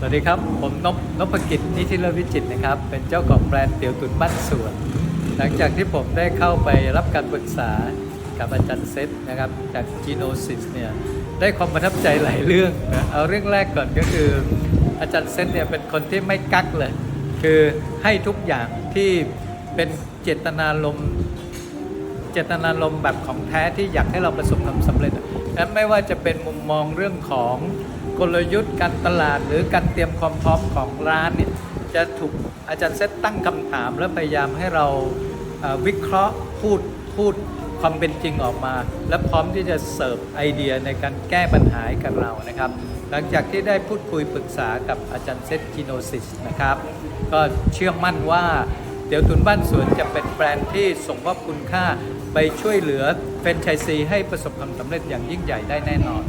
สวัสดีครับ ผมนพนพกิจนิติเลวิจิตนะครับ เป็นเจ้าของแบรนด์เตี๋ยวตุ๋นบ้านสวน หลังจากที่ผมได้เข้าไปรับการปรึกษากับอาจารย์เซตนะครับจาก Genosis เนี่ยได้ความประทับใจหลายเรื่องนะเอาเรื่องแรกก่อนก็คืออาจารย์เซตเนี่ยเป็นคนที่ไม่กักเลย คือให้ทุกอย่างที่เป็นเจตนารมเจตนารมแบบของแท้ที่อยากให้เราประสบความสำเร็จอะนั้นไม่ว่าจะเป็นมุมมองเรื่องของ กลยุทธ์การตลาดหรือการเตรียมความพร้อมของร้านเนี่ยจะถูกอาจารย์เซตตั้งคำถาม และพยายามให้เราวิเคราะห์พูดพูดความเป็นจริงออกมา และพร้อมที่จะเสิร์ฟไอเดียในการแก้ปัญหาให้กับเรานะครับ หลังจากที่ได้พูดคุยปรึกษากับอาจารย์เซตจิโนซิสนะครับ ก็เชื่อมั่นว่าเดี๋ยวตุนบ้านสวนจะเป็นแบรนด์ที่ส่งมอบคุณค่าไปช่วยเหลือแฟรนไชส์ซีให้ประสบความสำเร็จอย่างยิ่งใหญ่ได้แน่นอน